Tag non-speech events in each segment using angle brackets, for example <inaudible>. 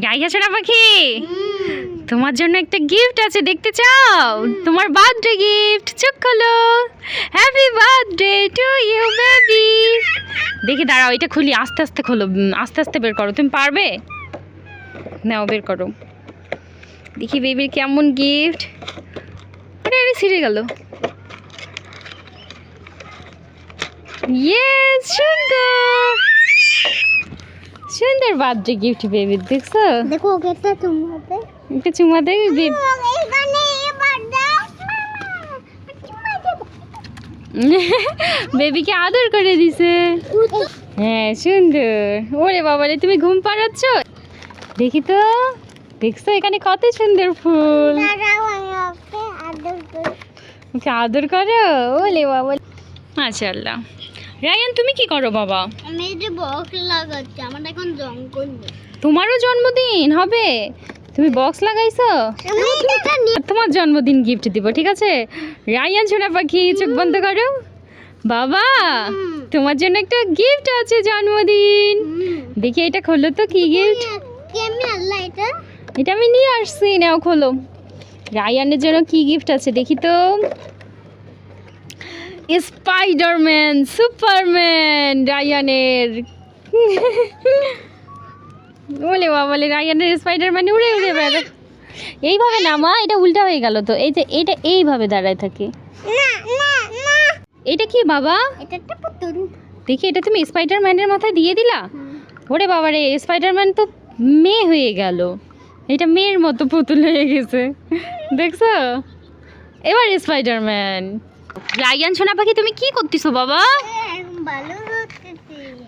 গাইয়া ছোড়া পাখি। তোমার জন্য একটা গিফট আছে, দেখতে চাও? তোমার বার্থডে গিফট চোখ খোলো। Happy birthday to you baby দেখি, দাঁড়াও, এটা খুলি, আস্তে আস্তে খোলো আস্তে আস্তে বের করো। তুমি পারবে? নাও, বের করো। দেখি বেবির কেমন গিফট আরে আরে, ছিঁড়ে গেল। ইয়েস সুন্দর। সুন্দর বার্থডে গিফট বেবি দেখছ? দেখো ওকে একটা চুমাতে একটা চুমা দে বেবি এখানে এবার দাও। <laughs> বেবিকে আদর করে দিছে। হ্যাঁ সুন্দর। ওরে বাবা রে তুমি ঘুম পাড়াচ্ছ? দেখি তো দেখছ এখানে কত সুন্দর ফুল। ওকে আদর করি। ওকে আদর করো? ওলে বাবা মাশাআল্লাহ। রায়ান তুমি কি করো বাবা? আমি এই যে বক্স লাগাচ্ছি আমার এখন নেই। তোমারও জন্মদিন হবে? তুমি বক্স লাগাইছো? তোমার জন্মদিন গিফট দিব ঠিক আছে? রায়ান সোনা পাখি চোখ বন্ধ করো। বাবা তোমার জন্য একটা গিফট আছে জন্মদিন। দেখি এটা খোলো তো কি গিফট এটা? আমি নিয়ে আসছি নাও খোলো। রায়ানের জন্য কি গিফট আছে দেখি তো। স্পাইডারম্যান সুপারম্যান রায়ানের বলে বাবা বলে রায়ানের স্পাইডারম্যান উড়ে উড়ে বেড়া এইভাবে না মা এটা উল্টা হয়ে গেল তো। এই যে এটা এইভাবে দাঁড়ায় থাকে। এটা কি বাবা? এটা একটা পুতুল। দেখি এটা তুমি স্পাইডারম্যানের মাথায় দিয়ে দিলা? ওরে বাবা রে স্পাইডারম্যান তো মেয়ে হয়ে গেল। এটা মেয়ের মতো পুতুল হয়ে গেছে। দেখছ? এবার স্পাইডারম্যান রায়ান সোনা পাখি তুমি কি করতেছো বাবা?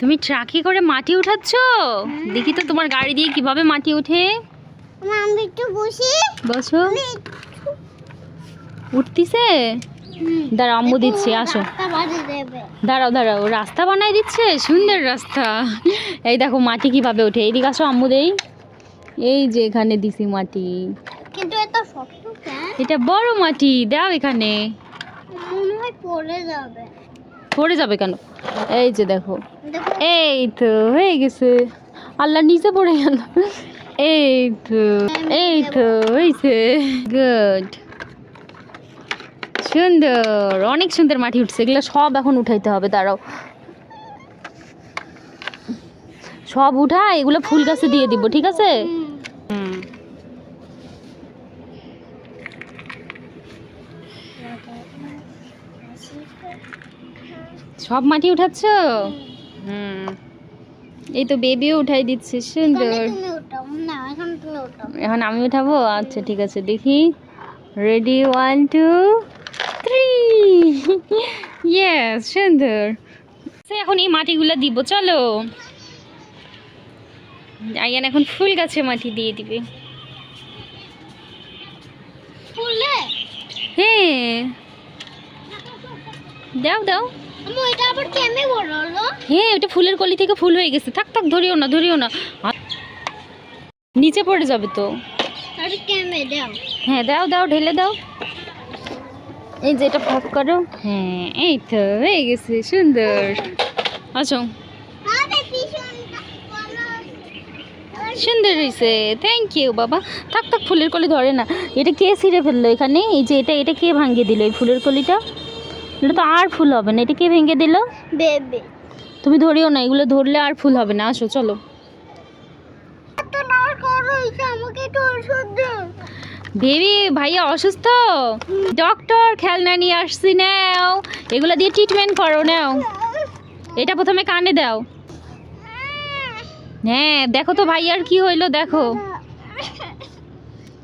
তুমি ট্রাকে করে মাটি উঠাচ্ছ? দেখি তো তোমার গাড়ি দিয়ে কীভাবে মাটি উঠে আমি একটু বসি। বসো উঠতিছে? দাঁড়াও আম্মু দিচ্ছি আসো। রাস্তা দাঁড়াও দাঁড়াও রাস্তা বানাই দিচ্ছে? সুন্দর রাস্তা। এই দেখো মাটি কীভাবে ওঠে। এইদিকে আসো আম্মু দেই। এই যে এখানে দিছি মাটি। কিন্তু কেন এটা বড় মাটি দাও এখানে। হয় পড়ে যাবে। পড়ে যাবে কেন? এই যে দেখো। এই তো হয়ে গেছে। আল্লাহ নিচে পড়ে গেল। এই তো এই তো হয়েছে গুড সুন্দর। অনেক সুন্দর মাটি উঠছে। এগুলো সব এখন উঠাইতে হবে দাঁড়াও। সব উঠা এগুলো ফুল গাছে দিয়ে দিব ঠিক আছে হুম সব মাটি উঠাচ্ছ? হুম। এই তো বেবিও উঠাই দিচ্ছে সুন্দর। না এখন তুমি ওঠাও এখন আমি উঠাবো? আচ্ছা ঠিক আছে দেখি। Ready one two three yes সুন্দর। সে এখন এই মাটিগুলো দিব চলো। আইয়ান এখন ফুল গাছে মাটি দিয়ে দিবে। হ্যাঁ। দাও দাও। এটা আবার কেমনে বড় হলো? হ্যাঁ ওটা ফুলের কলি থেকে ফুল হয়ে গেছে। থাক থাক ধরিও না ধরিও না। নিচে পড়ে যাবে তো। আর কেমনে দাও? হ্যাঁ দাও দাও ঢেলে দাও। এই যে এটা ফাঁক করো। হ্যাঁ এই তো হয়ে গেছে সুন্দর। আচ্ছা সুন্দর। হয়েছে থ্যাংক ইউ বাবা। থাক থাক ফুলের কলি ধরে না। এটা কে ছিঁড়ে ফেলল এখানে? এই যে এটা এটা কে ভাঙিয়ে দিল এই ফুলের কলিটা? এটা তো আর ফুল হবে না এটা কে ভেঙে দিল? বেবে। তুমি ধরিও না এগুলো ধরলে আর ফুল হবে না আসো চলো। এত নার করো হইছে আমাকে একটু ওষুধ দাও বেবি ভাইয়া অসুস্থ? ডক্টর খেলনা নিয়ে আসছি নাও। এগুলো দিয়ে ট্রিটমেন্ট করো নাও। এটা প্রথমে কানে দাও। হ্যাঁ দেখো তো ভাইয়ার কি হইল দেখো।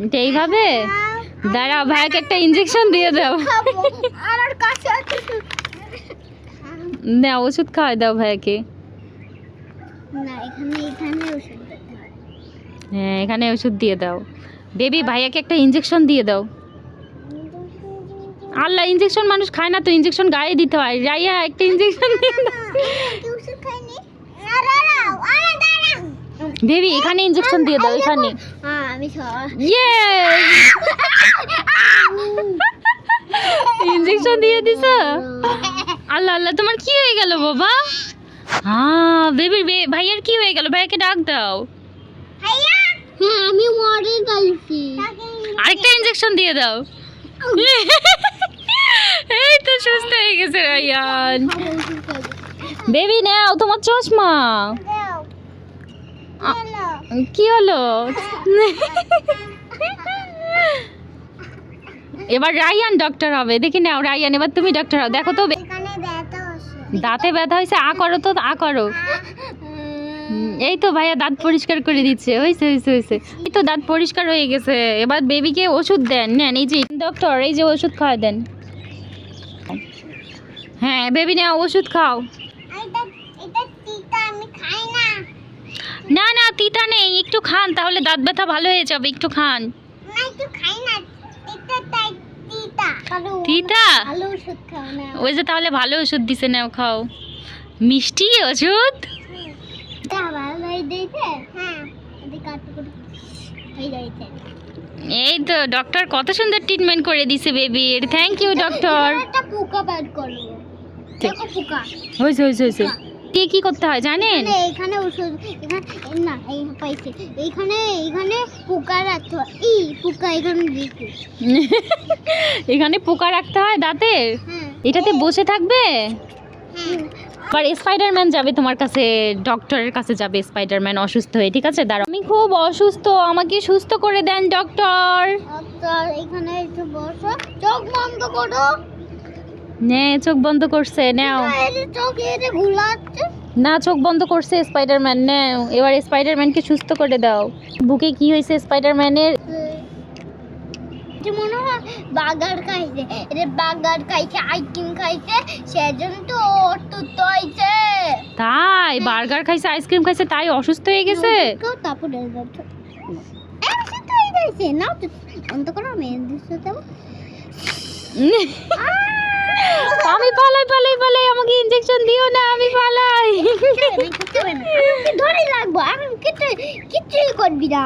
এটা এইভাবে? দাঁড়াও ভাইকে একটা ইঞ্জেকশন দিয়ে দাও। আমার কাছে আছে না ওষুধ খাওয়াই দাও ভাইয়াকে না এখানে এখানে ওষুধ হয় এখানে ওষুধ দিয়ে দাও। বেবি ভাইয়াকে একটা ইঞ্জেকশন দিয়ে দাও। আল্লাহ ইঞ্জেকশন মানুষ খায় না তো ইঞ্জেকশন গায়ে দিতে হয়। রাইয়া একটা ইঞ্জেকশন দিয়ে দাও। বেবি এখানে ইঞ্জেকশন দিয়ে দাও এখানে। হ্যাঁ আমি ইয়েস ইঞ্জেকশন দিয়ে দিছ? আল্লাহ আল্লাহ তোমার কি হয়ে গেল বাবা? হ্যাঁ বেবির ভাইয়ার কি হয়ে গেল? ভাইয়াকে ডাক দাও। ভাইয়া? গাইছি আরেকটা ইনজেকশন দিয়ে দাও। এই তো সুস্থ হয়ে গেছে রায়ান। বেবি নাও তোমার চশমা। কি হলো? এবার রায়ান ডক্টর হবে দেখি নাও রায়ান এবার তুমি ডক্টর হও দেখো তো বে- এখানে ব্যথা হচ্ছে। দাঁতে ব্যথা হয়েছে আ করো তো আ করো। এই তো ভাইয়া দাঁত পরিষ্কার করে দিচ্ছে হয়েছে হয়েছে হয়েছে। এই তো দাঁত পরিষ্কার হয়ে গেছে এবার বেবিকে ওষুধ দেন নেন এই যে ডক্টর এই যে ওষুধ খাওয়া দেন। হ্যাঁ বেবি নাও ওষুধ খাও এটা এটা তিতা আমি খাই না না না তিতা নেই একটু খান তাহলে দাঁত ব্যথা ভালো হয়ে যাবে একটু খান। একটু খাই না তিতা ওই যে তাহলে ভালো ওষুধ দিছে নাও খাও। মিষ্টি ওষুধ? হয়ে এই তো ডক্টর কত সুন্দর ট্রিটমেন্ট করে দিছে বেবির থ্যাংক ইউ ডক্টর পোকা বের করব পোকা। হয়েছে হয়েছে হয়েছে কি কি করতে হয় জানেন? এখানে এখানে ওষুধ এখানে না এই পাইছে। এইখানে এইখানে পোকা রাখতে হয়। ই পোকা এখানে দিতে <laughs> এখানে পোকা রাখতে হয় দাঁতের হ্যাঁ। এটাতে বসে থাকবে? আবার স্পাইডারম্যান যাবে তোমার কাছে ডক্টরের কাছে যাবে স্পাইডারম্যান অসুস্থ হয়ে ঠিক আছে? দাঁড়াও। আমি খুব অসুস্থ আমাকে সুস্থ করে দেন ডক্টর এখানে একটু বসো। চোখ বন্ধ করো। নে চোখ বন্ধ করছে নাও। না চোখ বন্ধ করছে স্পাইডারম্যান নাও। এবার স্পাইডারম্যানকে সুস্থ করে দাও। বুকে কি হয়েছে স্পাইডারম্যানের মনে হয় বাগার খাইছে এটা বাগার খাইছে আইসক্রিম খাইছে সেজন্য তো অসুস্থ হয়েছে। তাই বার্গার খাইছে আইসক্রিম খাইছে তাই অসুস্থ হয়ে গেছে? তারপরে হয়ে না আমি পালাই পালাই পালাই আমাকে ইনজেকশন দিও না আমি পালাই। ধরে লাগবো আমি কিছু কিছুই করবি না।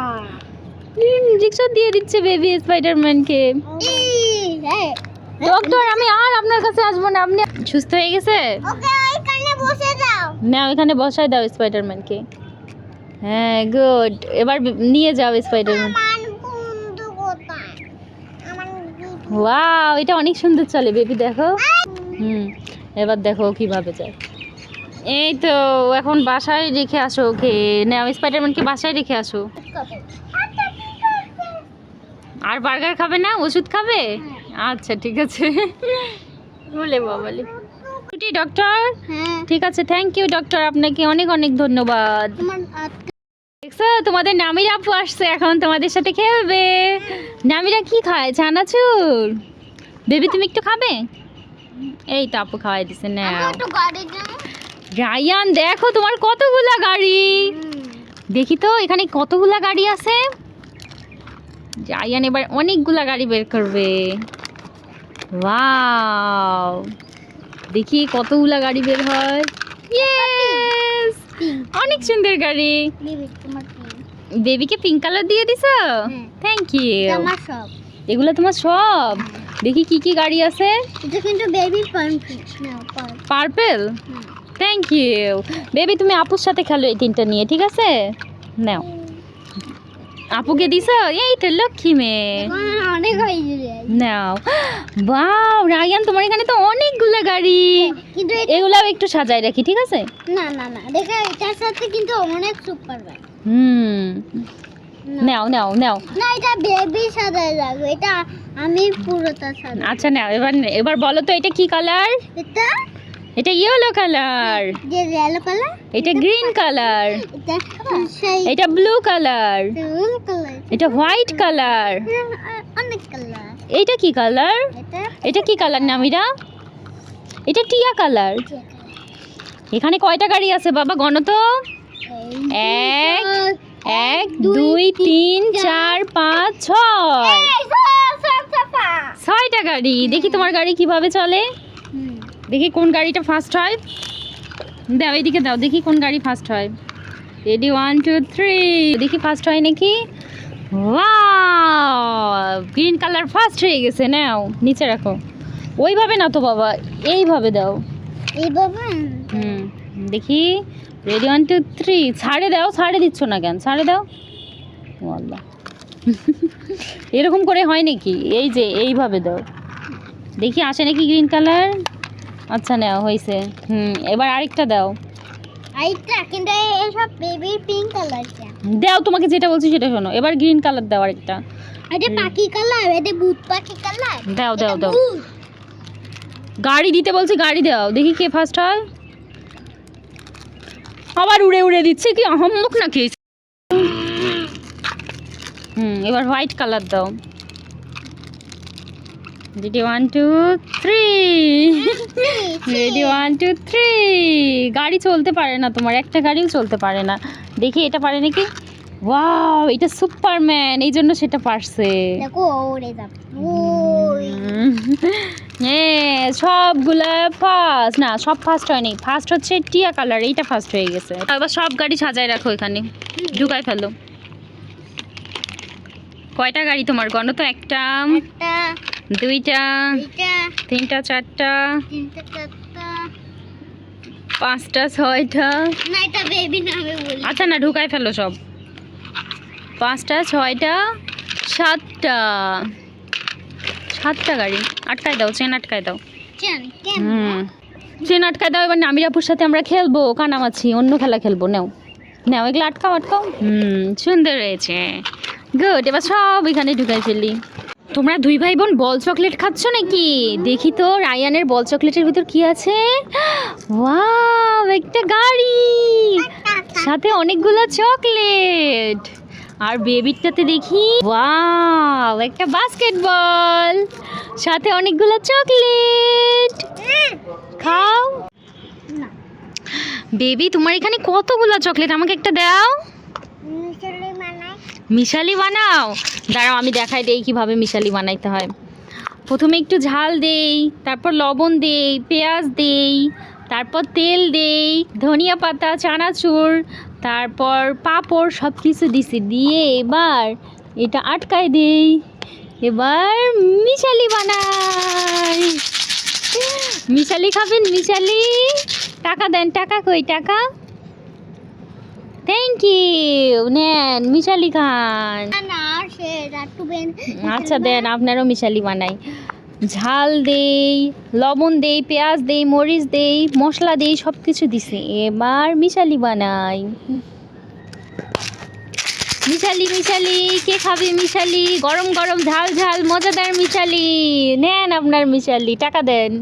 ইনজেকশন দিয়ে দিচ্ছে বেবি স্পাইডারম্যানকে। ডক্টর আমি আর আপনার কাছে আসব না আপনি সুস্থ হয়ে গেছে? ওইখানে না এখানে বসায় দাও স্পাইডারম্যানকে হ্যাঁ গুড এবার নিয়ে যাও স্পাইডারম্যান আমার বন্ধু কোথায় আমার ওয়াও এটা অনেক সুন্দর চলে বেবি দেখো। হুম এবার দেখো কীভাবে যায়। এই তো এখন বাসায় রেখে আসো ওকে। নাও স্পাইডারম্যানকে বাসায় রেখে আসো। আর বার্গার খাবে না? ওষুধ খাবে? আচ্ছা ঠিক আছে। বলে বাবালে ডক্টর হ্যাঁ। ঠিক আছে থ্যাংক ইউ ডক্টর আপনাকে অনেক অনেক ধন্যবাদ। দেখছ? তোমাদের নামিরা আপু আসছে এখন তোমাদের সাথে খেলবে। নামিরা কি খায়? চানাচুর বেবি তুমি একটু খাবে? এই তো আপু খাওয়াই দিছে যাব রায়ান দেখো তোমার কতগুলা গাড়ি। দেখি তো এখানে কতগুলা গাড়ি আছে? রায়ান এবার অনেকগুলা গাড়ি বের করবে। ওয়াও। দেখি কতগুলা গাড়ি বের হয়। অনেক সুন্দর গাড়ি। বেবিকে পিঙ্ক কালার দিয়ে দিছো? থ্যাংক ইউ এগুলো তোমার সব? দেখি কি কি গাড়ি আছে। এটা কিন্তু baby perfect purple thank you baby তুমি আপুর সাথে খেলো এই তিনটা নিয়ে ঠিক আছে? নাও। আপুকে দিস এই তো লক্ষ্মী মেয়ে। অনেক হয়ে নাও। বাও রায়ান তোমার এখানে তো অনেকগুলো গাড়ি। কিন্তু এগুলাও একটু সাজায় রাখি ঠিক আছে? না না না দেখা এটার সাথে কিন্তু অনেক সুপার বাইক হুম। নাও নাও নাও। না এটা বেবি সাদায় লাগবে এটা আমি পুরোটা সাদা আচ্ছা নাও এবার এবার বলো তো এটা কি কালার এটা এটা ইয়েলো কালার এটা গ্রিন কালার এটা ব্লু কালার এটা হোয়াইট কালার এটা কি কালার এটা এটা কি কালার নামিরা এটা টিয়া কালার এখানে কয়টা গাড়ি আছে বাবা গণ তো? এক এক দুই তিন চার। পাঁচ ছয়। ছয়টা গাড়ি। দেখি তোমার গাড়ি কীভাবে চলে? দেখি কোন গাড়িটা ফার্স্ট হয়। দাও এইদিকে দাও দেখি কোন গাড়ি ফার্স্ট হয়। রেডি ওয়ান টু থ্রি দেখি ফার্স্ট হয় নাকি? গ্রিন কালার ফার্স্ট হয়ে গেছে নাও নিচে রাখো। ওইভাবে না তো বাবা এইভাবে দাও। এইভাবে? হুম দেখি। রেডি ওয়ান টু থ্রি ছাড়ে দাও ছাড়ে দিচ্ছ না কেন? ছাড়ে দাও। আল্লাহ এরকম করে হয় নাকি? এই যে এইভাবে দাও। দেখি আসে নাকি গ্রিন কালার আচ্ছা নেওয়া হয়েছে। হুম এবার আরেকটা দাও। আইটা কিন্তু এসব বেবি পিঙ্ক কালারটা দাও তোমাকে যেটা বলছি সেটা শোনো। এবার গ্রিন কালার দাও আরেকটা। এটা পাখি কালার এটা ভূত পাখি কালার দাও দাও দাও। গাড়ি দিতে বলছি গাড়ি দাও। দেখি কে ফার্স্ট হয়। আবার উড়ে উড়ে দিচ্ছে কি আহম্মক নাকি? হুম এবার হোয়াইট কালার দাও। Ready one two three ready one two three গাড়ি চলতে পারে না তোমার একটা গাড়িও চলতে পারে না। দেখি এটা পারে নাকি? ওয়াও এটা সুপারম্যান এই জন্য সেটা পারছে। হ্যাঁ <laughs> সবগুলা ফার্স্ট না সব ফার্স্ট হয়নি। ফার্স্ট হচ্ছে টিয়া কালার এইটা ফার্স্ট হয়ে গেছে। এবার সব গাড়ি সাজায় রাখো এখানে। ঢুকায় ফেলো। কয়টা গাড়ি তোমার? গণ তো একটা। একটা দুইটা তিনটা চারটা পাঁচটা ছয়টা। আচ্ছা না ঢুকায় ফেলো সব। পাঁচটা ছয়টা সাতটা। সাতটা গাড়ি আটকায় দাও চেন আটকায় দাও। হুম। ট্রেন আটকায় দাও এবার নামিরাপুর সাথে আমরা খেলব কানামাছি অন্য খেলা খেলব নাও। নেও এগুলো আটকাও আটকাও। হুম সুন্দর হয়েছে। গুড এবার সব এখানে ঢুকাই ফেললি তোমরা দুই ভাই বোন বল চকলেট খাচ্ছ নাকি? দেখি তো রায়ানের বল চকলেটের ভিতর কি আছে? ওয়াও একটা গাড়ি! সাথে অনেকগুলো চকলেট! আর বেবিরটাতে দেখি ওয়াও একটা বাস্কেটবল! সাথে অনেকগুলো চকলেট! খাও! বেবি তোমার এখানে কতগুলো চকলেট? আমাকে একটা দাও। মিশালি বানাও? দাঁড়াও, আমি দেখাই দেই কীভাবে মিশালি বানাইতে হয়। প্রথমে একটু ঝাল দেই, তারপর লবণ দেই, পেঁয়াজ দেই, তারপর তেল দেই, ধনিয়া পাতা, চানাচুর, তারপর পাঁপড় সব কিছু দিছি। দিয়ে এবার এটা আটকায় দেই। এবার মিশালি বানাই। মিশালি খাবেন মিশালি? টাকা দেন, টাকা কই, টাকা? থ্যাংক ইউ নেন মিশালি খান আচ্ছা দেন আপনারও মিশালি বানাই। ঝাল দেই লবণ দেই পেঁয়াজ দেই মরিচ দেই মশলা দেই সব কিছু দিছি। এবার মিশালি বানাই। মিশালি মিশালি কে খাবে মিশালি গরম গরম ঝাল ঝাল মজাদার মিশালি নেন আপনার মিশালি টাকা দেন।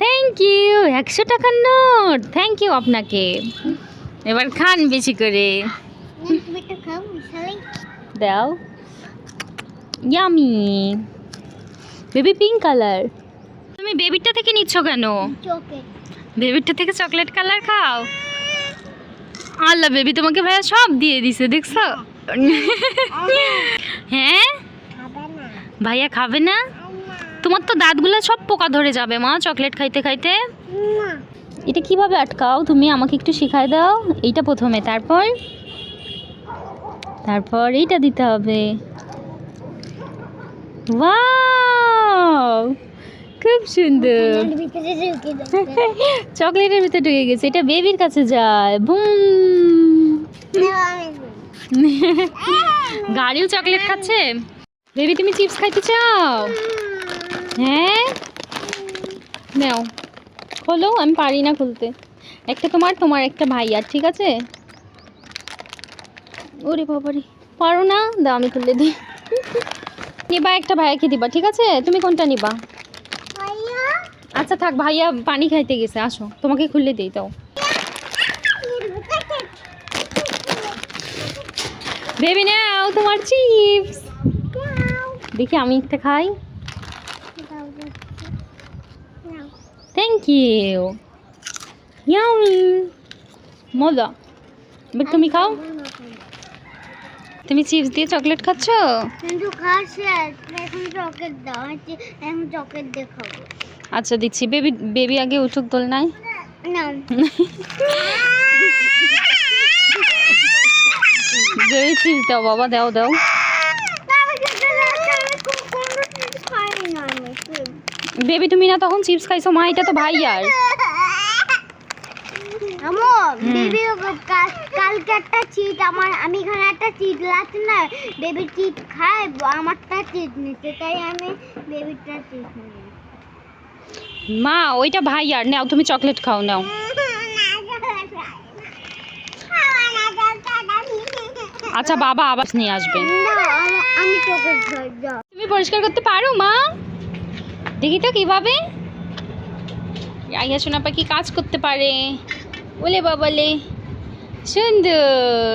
থ্যাংক ইউ একশো টাকার নোট। থ্যাংক ইউ আপনাকে। এবার খান বেশি করে। দাও। ইয়ামি বেবি পিঙ্ক কালার তুমি বেবিটা থেকে নিচ্ছ কেন? বেবিটা থেকে চকলেট কালার খাও। আল্লাহ বেবি তোমাকে ভাইয়া সব দিয়ে দিছে, দেখছ? হ্যাঁ? ভাইয়া খাবে না? তোমার তো দাঁতগুলো সব পোকা ধরে যাবে মা চকলেট খাইতে খাইতে। এটা কীভাবে আটকাও? তুমি আমাকে একটু শিখাই দাও। এইটা প্রথমে, তারপর? তারপর এইটা দিতে হবে। খুব সুন্দর। চকলেটের ভিতরে ঢুকে গেছে। এটা বেবির কাছে যায়। বুম! গাড়িও চকলেট খাচ্ছে? বেবি, তুমি চিপস খাইতে চাও? হ্যাঁ? নাও। খোলো আমি পারি না খুলতে। একটা তোমার তোমার একটা ভাইয়ার ঠিক আছে? ওরে বাবারে পারো না? দাও আমি খুলে দিই। নিবা একটা ভাইয়াকে দিবা ঠিক আছে? তুমি কোনটা নিবা? আচ্ছা থাক ভাইয়া পানি খাইতে গেছে আসো। তোমাকে খুলে দিই দাও। বেবি নাও তোমার চিপস। দেখি আমি একটা খাই। থ্যাংক ইউ ইয়ামি মজা। এবার তুমি খাও? তুমি চিপস দিয়ে চকলেট খাচ্ছ? কিন্তু খাচ্ছে এখন চকেট দাও এখন চকেট দেখাবো আচ্ছা দিচ্ছি। বেবি বেবি আগে উঠুক দোল নাই না। বেবি চিপস দাও বাবা দাও দাও। বেবি তুমি না তখন চিপস খাইছো? মা এটা তো ভাই আর আমার বেবি কালকে একটা চিট আমার আমি এখানে একটা চিট লাতে না বেবি চিট খায় আমারটা চিট নিতে তাই আমি বেবিটা চিট নিই মা ওইটা ভাই আর নাও তুমি চকলেট খাও নাও। আচ্ছা বাবা আবার নিয়ে আসবে। তুমি পরিষ্কার করতে পারো মা? দেখি তো কীভাবে। রাইয়া সোনা পাখি কাজ করতে পারে। ওলে বাবালে। সুন্দর।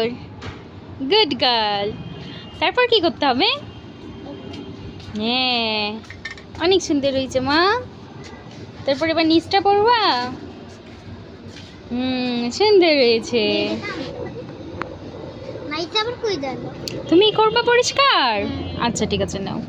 গুড গার্ল তারপর কি করতে হবে? হ্যাঁ অনেক সুন্দর হয়েছে মা। তারপর এবার নিচটা পড়বা হুম সুন্দর হয়েছে। তুমি করবা পরিষ্কার? আচ্ছা ঠিক আছে নাও।